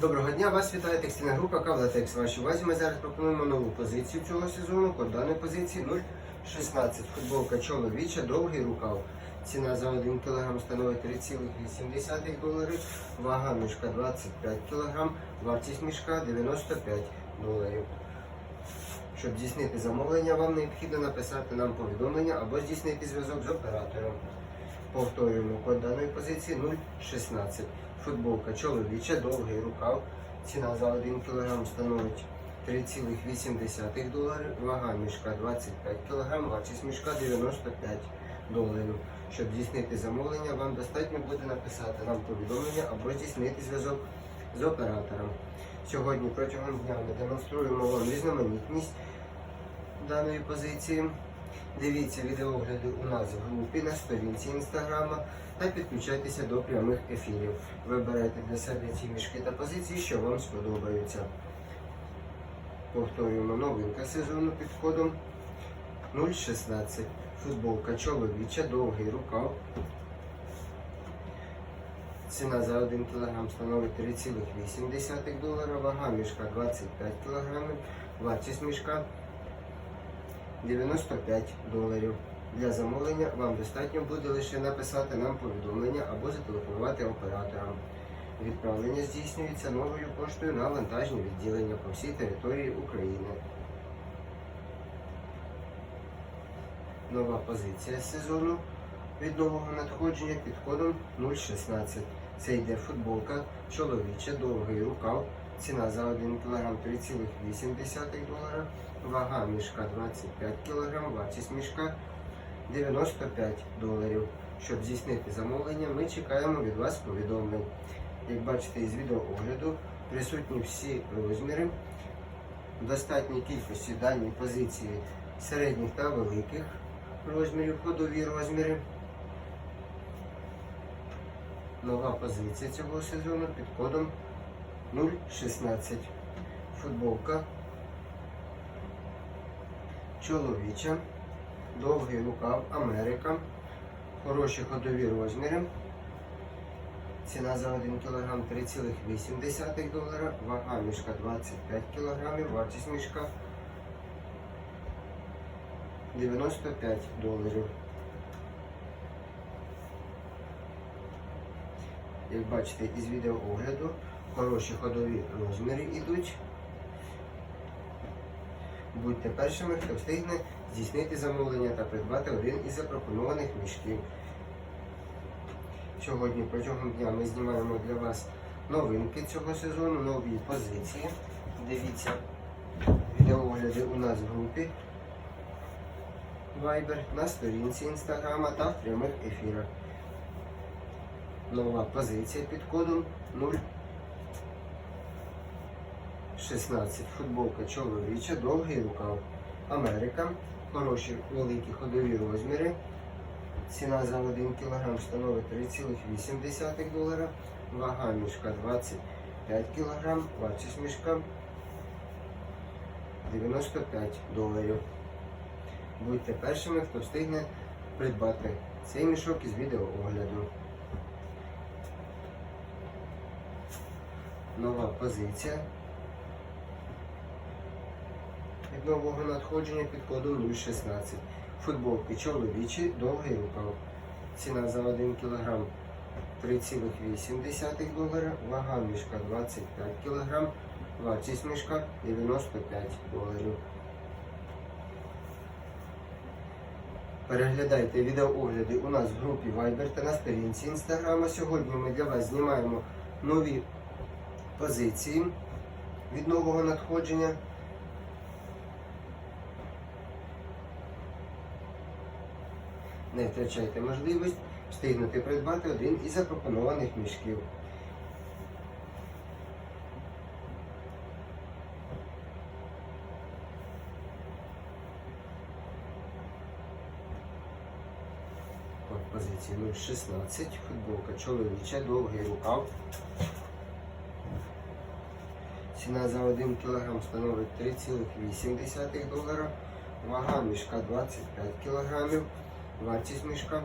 Доброго дня, вас вітає текстильна група Кавлатекс. Вашій увазі ми зараз пропонуємо нову позицію цього сезону. Код даної позиції 0,16. Футболка чоловіча, довгий рукав. Ціна за 1 кг становить 3,8 доларів. Вага мішка 25 кг. Вартість мішка 95 доларів. Щоб здійснити замовлення, вам необхідно написати нам повідомлення або здійснити зв'язок з оператором. Повторюємо код даної позиції 0,16. Футболка чоловіча, довгий рукав. Ціна за 1 кг становить 3,8 доларів. Вага мішка 25 кг, вартість мішка 95 доларів. Щоб здійснити замовлення, вам достатньо буде написати нам повідомлення або здійснити зв'язок з оператором. Сьогодні протягом дня ми демонструємо вам різноманітність даної позиції. Дивіться відеогляди у нас в групі на сторінці інстаграма та підключайтеся до прямих ефірів. Вибирайте для себе ті мішки та позиції, що вам сподобаються. Повторюємо новинка сезону під кодом 0,16. Футболка чоловіча, довгий рукав. Ціна за 1 кг становить 3,8 долара, вага мішка 25 кг, вартість мішка 95 доларів. Для замовлення вам достатньо буде лише написати нам повідомлення або зателефонувати операторам. Відправлення здійснюється новою поштою на вантажні відділення по всій території України. Нова позиція сезону від нового надходження під кодом 016. Це йде футболка чоловіча, довгий рукав. Ціна за 1 кг 3,8 долара. Вага мішка 25 кг, вартість мішка 95 доларів. Щоб здійснити замовлення, ми чекаємо від вас повідомлень. Як бачите із відеоогляду, присутні всі розміри, в достатній кількості даній позиції середніх та великих розмірів, ходові розміри. Нова позиція цього сезону під кодом 0,16. Футболка чоловіча, довгий рукав Америка, хороші ходові розміри. Ціна за 1 кг 3,8 долара, вага мішка 25 кг, вартість мішка 95 доларів. Як бачите із відеоогляду, хороші ходові розміри йдуть. Будьте першими, хто встигне здійснити замовлення та придбати один із запропонованих мішків. Сьогодні протягом дня ми знімаємо для вас новинки цього сезону, нові позиції. Дивіться відеоогляди у нас в групі Viber, на сторінці інстаграма та в прямих ефірах. Нова позиція під кодом 016. Футболка чоловіча, довгий рукав. Америка. Хороші великі ходові розміри. Ціна за 1 кг становить 3,8 долара. Вага мішка 25 кг. Вартість мішка 95 доларів. Будьте першими, хто встигне придбати цей мішок із відеоогляду. Нова позиція від нового надходження під кодом 016. Футболки чоловічі, довгий рукав. Ціна за 1 кг 3,8 долара, вага мішка 25 кг, вартість мішка 95 доларів. Переглядайте відеоогляди у нас в групі Viber та на сторінці Instagram. Сьогодні ми для вас знімаємо нові позиції від нового надходження. Не втрачайте можливість встигнути придбати один із запропонованих мішків. Позиції 0,16, футболка чоловіча, довгий рукав. Ціна за 1 кг становить 3,8 долара. Вага мішка 25 кг. Вартість мішка